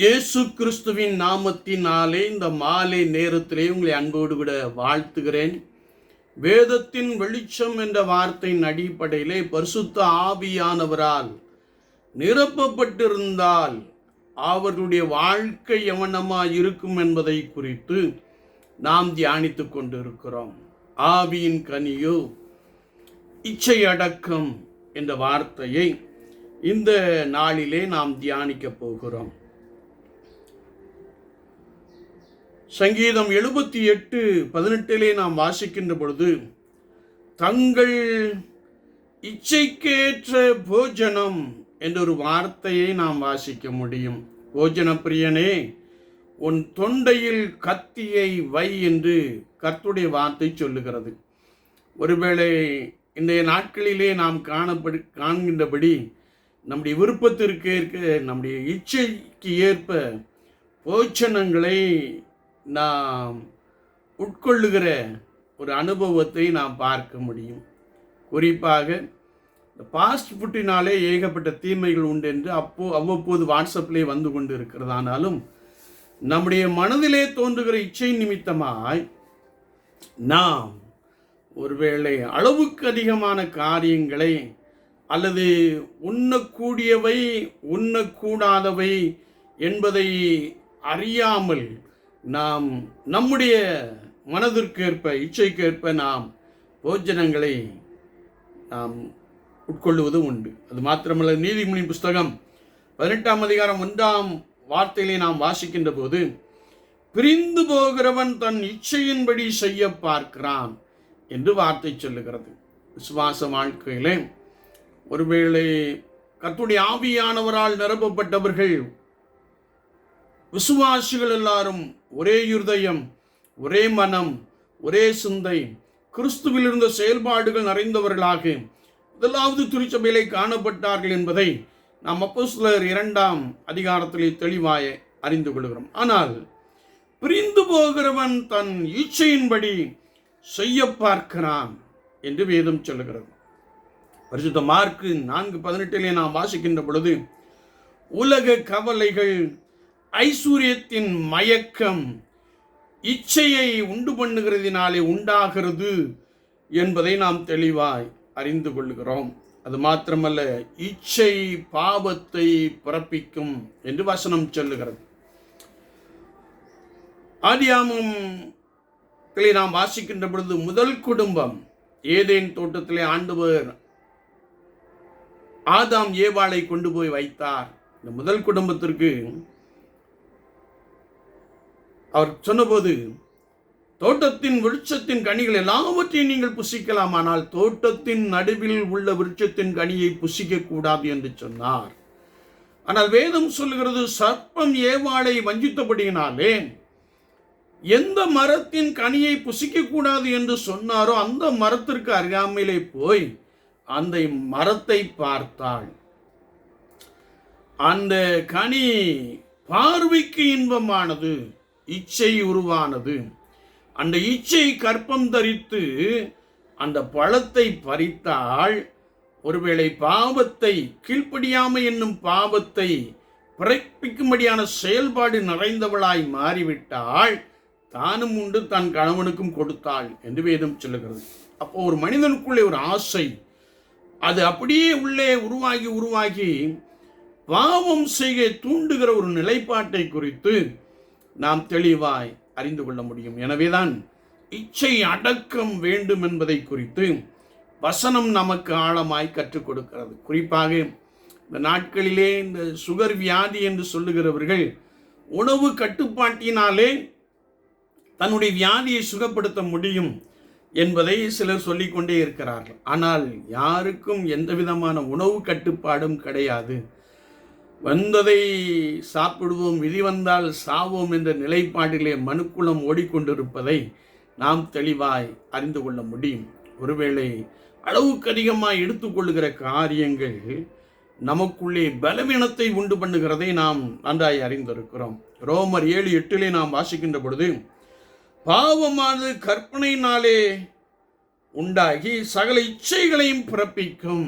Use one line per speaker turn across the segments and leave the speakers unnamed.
இயேசு கிறிஸ்துவின் நாமத்தினாலே இந்த மாலை நேரத்திலே உங்களை அன்போடு விட வாழ்த்துகிறேன். வேதத்தின் வெளிச்சம் என்ற வார்த்தையின் அடிப்படையிலே பரிசுத்த ஆவியானவரால் நிரப்பப்பட்டிருந்தால் அவருடைய வாழ்க்கை எவனமாக இருக்கும் என்பதை குறித்து நாம் தியானித்து கொண்டிருக்கிறோம். ஆவியின் கனியோ இச்சை அடக்கம் என்ற வார்த்தையை இந்த நாளிலே நாம் தியானிக்க போகிறோம். சங்கீதம் எழுபத்தி எட்டு பதினெட்டிலே நாம் வாசிக்கின்ற பொழுது தங்கள் இச்சைக்கேற்ற போஜனம் என்ற ஒரு வார்த்தையை நாம் வாசிக்க முடியும். போஜன பிரியனே உன் தொண்டையில் கத்தியை வை என்று கர்த்துடைய வார்த்தை சொல்லுகிறது. ஒருவேளை இன்றைய நாட்களிலே நாம் காணப்படு காண்கின்றபடி நம்முடைய விருப்பத்திற்கு ஏற்க நம்முடைய இச்சைக்கு ஏற்ப போஜனங்களை நாம் உட்கொள்ளுகிற ஒரு அனுபவத்தை நாம் பார்க்க முடியும். குறிப்பாக இந்த ஃபாஸ்ட் ஃபுட்டினாலே ஏகப்பட்ட தீமைகள் உண்டு என்று அப்போ அவ்வப்போது வாட்ஸ்அப்லேயே வந்து கொண்டு இருக்கிறதானாலும் நம்முடைய மனதிலே தோன்றுகிற இச்சை நிமித்தமாய் நாம் ஒருவேளை அளவுக்கு அதிகமான காரியங்களை அல்லது உண்ணக்கூடியவை உண்ணக்கூடாதவை என்பதை அறியாமல் நாம் நம்முடைய மனதிற்கேற்ப இச்சைக்கேற்ப நாம் போஜனங்களை நாம் உட்கொள்ளுவதும் உண்டு. அது மாத்திரமல்ல நீதிமொழி புஸ்தகம் பதினெட்டாம் அதிகாரம் ஒன்றாம் வார்த்தையிலே நாம் வாசிக்கின்ற போது பிரிந்து போகிறவன் தன் இச்சையின்படி செய்ய பார்க்கிறான் என்று வார்த்தை சொல்லுகிறது. விசுவாச வாழ்க்கையிலே ஒருவேளை கத்துடைய ஆவியானவரால் நிரப்பப்பட்டவர்கள் விசுவாசிகள் எல்லாரும் ஒரே இருதயம் ஒரே மனம் ஒரே சிந்தை கிறிஸ்துவில் இருந்த செயல்பாடுகள் நிறைந்தவர்களாக. முதலாவது திருச்சபையிலே காணப்பட்டார்கள் என்பதை நாம் அப்போ சிலர் இரண்டாம் அதிகாரத்திலே தெளிவாய அறிந்து கொள்கிறோம். ஆனால் பிரிந்து போகிறவன் தன் ஈச்சையின்படி செய்ய பார்க்கிறான் என்று வேதம் சொல்லுகிறது. பரிசுத்த மார்க்கு நான்கு பதினெட்டிலே நாம் வாசிக்கின்ற பொழுது உலக கவலைகள் ஐஸ்வர்யத்தின் மயக்கம் இச்சையை உண்டு பண்ணுகிறதினாலே உண்டாகிறது என்பதை நாம் தெளிவாய் அறிந்து கொள்கிறோம். அது மாத்திரமல்ல இச்சை பாவத்தை பிறப்பிக்கும் என்று வசனம் சொல்லுகிறது. ஆதியாமம் நாம் வாசிக்கின்ற பொழுது முதல் குடும்பம் ஏதேன் தோட்டத்திலே ஆண்டவர் ஆதாம் ஏவாளை கொண்டு போய் வைத்தார். இந்த முதல் குடும்பத்திற்கு அவர் சொன்னபோது தோட்டத்தின் விருட்சத்தின் கனிகள் எல்லாவற்றையும் நீங்கள் புசிக்கலாம் ஆனால் தோட்டத்தின் நடுவில் உள்ள விருட்சத்தின் கனியை புசிக்க கூடாது என்று சொன்னார். ஆனால் வேதம் சொல்கிறது சர்ப்பம் ஏவாளை வஞ்சித்தபடியினாலே எந்த மரத்தின் கனியை புசிக்கக்கூடாது என்று சொன்னாரோ அந்த மரத்திற்கு அருகாமையிலே போய் அந்த மரத்தை பார்த்தாள். அந்த கனி பார்வைக்கு இன்பமானது. இச்சை உருவானது. அந்த இச்சை கற்பம் தரித்து அந்த பழத்தை பறித்தால் ஒருவேளை பாவத்தை கீழ்ப்படியாமை என்னும் பாவத்தை பிறப்பிக்கும்படியான செயல்பாடு நிறைந்தவளாய் மாறிவிட்டால் தானும் உண்டு தன் கணவனுக்கும் கொடுத்தாள் என்று வேதம் சொல்லுகிறது. அப்போ ஒரு மனிதனுக்குள்ளே ஒரு ஆசை. அது அப்படியே உள்ளே உருவாகி உருவாகி பாவம் செய்ய தூண்டுகிற ஒரு நிலைப்பாட்டை குறித்து நாம் தெளிவாய் அறிந்து கொள்ள முடியும். எனவேதான் இச்சை அடக்கம் வேண்டும் என்பதை குறித்து வசனம் நமக்கு ஆழமாய் கற்றுக் கொடுக்கிறது. குறிப்பாக இந்த நாட்களிலே இந்த சுகர் வியாதி என்று சொல்லுகிறவர்கள் உணவு கட்டுப்பாட்டினாலே தன்னுடைய வியாதியை சுகப்படுத்த முடியும் என்பதை சிலர் சொல்லிக்கொண்டே இருக்கிறார்கள். ஆனால் யாருக்கும் எந்த விதமான உணவு கட்டுப்பாடும் கிடையாது. வந்ததை சாப்பிடுவோம் விதி வந்தால் சாவோம் என்ற நிலைப்பாட்டிலே மனுக்குளம் ஓடிக்கொண்டிருப்பதை நாம் தெளிவாய் அறிந்து கொள்ள முடியும். ஒருவேளை அளவுக்கு அதிகமாக எடுத்துக்கொள்ளுகிற காரியங்கள் நமக்குள்ளே பலவீனத்தை உண்டு பண்ணுகிறதை நாம் நன்றாய் அறிந்திருக்கிறோம். ரோமர் ஏழு எட்டிலே நாம் வாசிக்கின்ற பொழுது பாவமானது கற்பனையினாலே உண்டாகி சகல இச்சைகளையும் பிறப்பிக்கும்.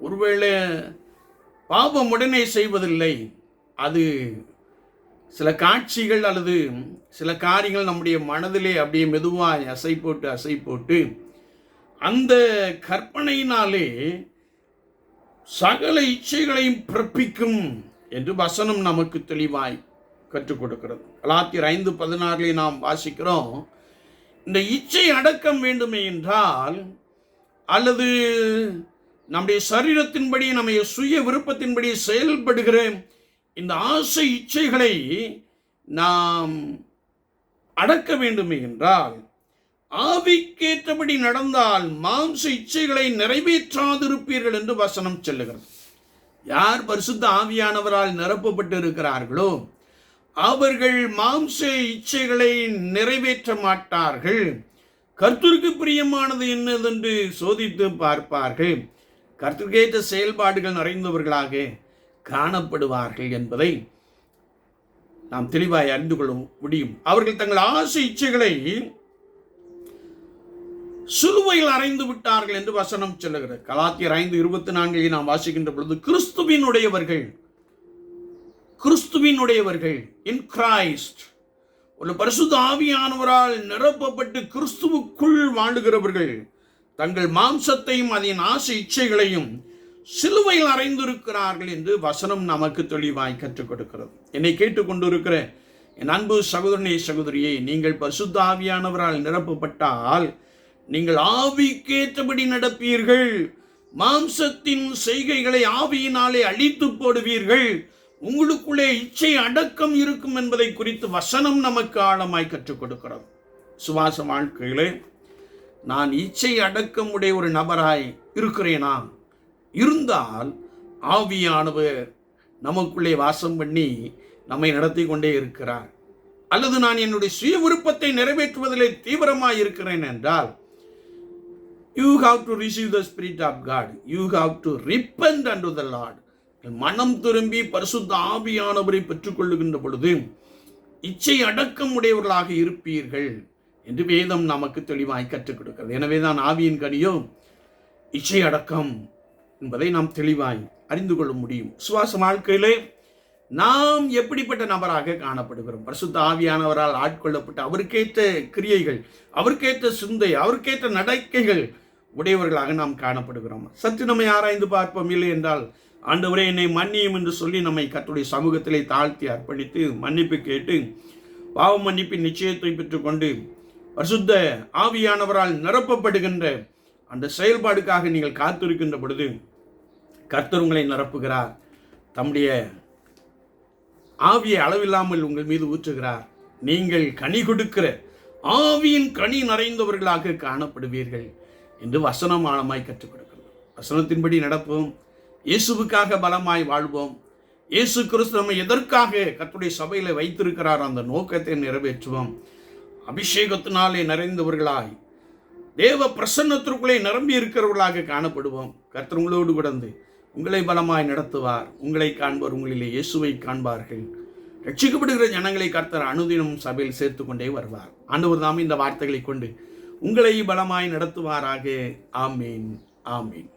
ஒருவேளை பாவம் உடனே செய்வதில்லை. அது சில காட்சிகள் அல்லது சில காரியங்கள் நம்முடைய மனதிலே அப்படியே மெதுவாக அசை போட்டு அசை போட்டு அந்த கற்பனையினாலே சகல இச்சைகளையும் பிறப்பிக்கும் என்று வசனம் நமக்கு தெளிவாய் கற்றுக் கொடுக்கிறது. கலாத்தியர் ஐந்து பதினாறுலேயே நாம் வாசிக்கிறோம் இந்த இச்சை அடக்கம் வேண்டுமே என்றால் அல்லது நம்முடைய சரீரத்தின்படி நம்முடைய சுய விருப்பத்தின்படி செயல்படுகிற இந்த ஆசை இச்சைகளை நாம் அடக்க வேண்டுமே என்றால் ஆவிக்கேற்றபடி நடந்தால் மாம்ச இச்சைகளை நிறைவேற்றாதிருப்பீர்கள் என்று வசனம் செல்லுகிறது. யார் பரிசுத்த ஆவியானவரால் நிரப்பப்பட்டு இருக்கிறார்களோ அவர்கள் மாம்ச இச்சைகளை நிறைவேற்ற மாட்டார்கள். கர்த்தருக்கு பிரியமானது என்னதென்று சோதித்து பார்ப்பார்கள். கர்த்தர்கேற்ற செயல்பாடுகள் நிறைந்தவர்களாக காணப்படுவார்கள் என்பதை நாம் தெளிவாய் அறிந்து கொள்ள முடியும். அவர்கள் தங்கள் ஆசை இச்சைகளை சிலுவையில் அறைந்து விட்டார்கள் என்று வசனம் சொல்லுகிறது. கலாத்தியர் ஐந்து இருபத்தி நான்கில் நாம் வாசிக்கின்ற பொழுது கிறிஸ்துவினுடையவர்கள் கிறிஸ்துவினுடையவர்கள் இன் கிரைஸ்ட் ஒரு பரிசுத்த ஆவியானவரால் நிரப்பப்பட்டு கிறிஸ்துவுக்குள் வாழுகிறவர்கள் தங்கள் மாம்சத்தையும் அதன் ஆசை இச்சைகளையும் சிலுவையில் அறைந்திருக்கிறார்கள் என்று வசனம் நமக்கு தெளிவாய் கற்றுக் கொடுக்கிறது. என்னை கேட்டுக்கொண்டிருக்கிற என் அன்பு சகோதரனே சகோதரியே நீங்கள் பசுத்தாவியானவரால் நிரப்பப்பட்டால் நீங்கள் ஆவிக்கேற்றபடி நடப்பீர்கள். மாம்சத்தின் செய்கைகளை ஆவியினாலே அழித்து போடுவீர்கள். உங்களுக்குள்ளே இச்சை அடக்கம் இருக்கும் என்பதை குறித்து வசனம் நமக்கு ஆழமாய் கற்றுக் கொடுக்கிறது. சுவாச வாழ்க்கையிலே நான் இச்சை அடக்கம் உடைய ஒரு நபராய் இருக்கிறேனா? இருந்தால் ஆவியானவர் நமக்குள்ளே வாசம் பண்ணி நம்மை நடத்தி கொண்டே இருக்கிறார். அல்லது நான் என்னுடைய சுய விருப்பத்தை நிறைவேற்றுவதிலே தீவிரமாக இருக்கிறேன் என்றால் you have to receive the spirit of God you have to repent and the Lord மனம் திரும்பி பரிசுத்த ஆவியானவரை பெற்றுக்கொள்ளுகின்ற பொழுது இச்சை அடக்கம் உடையவர்களாக இருப்பீர்கள். என்று வேதம் நமக்கு தெளிவாய் கற்றுக் கொடுக்கிறது. எனவே தான் ஆவியின் கனியோ இச்சை அடக்கம் என்பதை நாம் தெளிவாய் அறிந்து கொள்ள முடியும். சுவாச வாழ்க்கையிலே நாம் எப்படிப்பட்ட நபராக காணப்படுகிறோம்? பரிசுத்த ஆவியானவரால் ஆட்கொள்ளப்பட்ட அவருக்கேற்ற கிரியைகள் அவருக்கேற்ற சிந்தை அவருக்கேற்ற நடக்கைகள் உடையவர்களாக நாம் காணப்படுகிறோம். சற்று நம்மை ஆராய்ந்து பார்ப்போம். இல்லை என்றால் ஆண்டவரே என்னை மன்னியும் என்று சொல்லி நம்மை கத்துடைய சமூகத்திலே தாழ்த்தி அர்ப்பணித்து மன்னிப்பு கேட்டு பாவ மன்னிப்பின் நிச்சயத்தை பெற்றுக்கொண்டு பரிசுத்த ஆவியானவரால் நிரப்பப்படுகின்ற அந்த செயல்பாடுக்காக நீங்கள் காத்திருக்கின்ற பொழுது கர்த்தர் உங்களை நிரப்புகிறார். தம்முடைய ஆவியை அளவில்லாமல் உங்கள் மீது ஊற்றுகிறார். நீங்கள் கனி கொடுக்கிற ஆவியின் கனி நிறைந்தவர்களாக காணப்படுவீர்கள் என்று வசனம் ஆழமாய் கற்றுக் கொடுக்கணும் வசனத்தின்படி நடப்போம். இயேசுவுக்காக பலமாய் வாழ்வோம். இயேசு கிறிஸ்து நம்ம எதற்காக கத்துடைய சபையில் வைத்திருக்கிறார் அந்த நோக்கத்தை நிறைவேற்றுவோம். அபிஷேகத்தினாலே நிறைந்தவர்களாய் தேவ பிரசன்னத்திற்குள்ளே நிரம்பி இருக்கிறவர்களாக காணப்படுவோம். கர்த்தர் உங்களோடு கிடந்து உங்களை பலமாய் நடத்துவார். உங்களை காண்பார் உங்களிலே இயேசுவை காண்பார்கள். ரட்சிக்கப்படுகிற ஜனங்களை கர்த்தர் அனுதினம் சபையில் சேர்த்து கொண்டே வருவார். ஆண்டவர் தாமே இந்த வார்த்தைகளை கொண்டு உங்களை பலமாய் நடத்துவாராக. ஆமீன். ஆமீன்.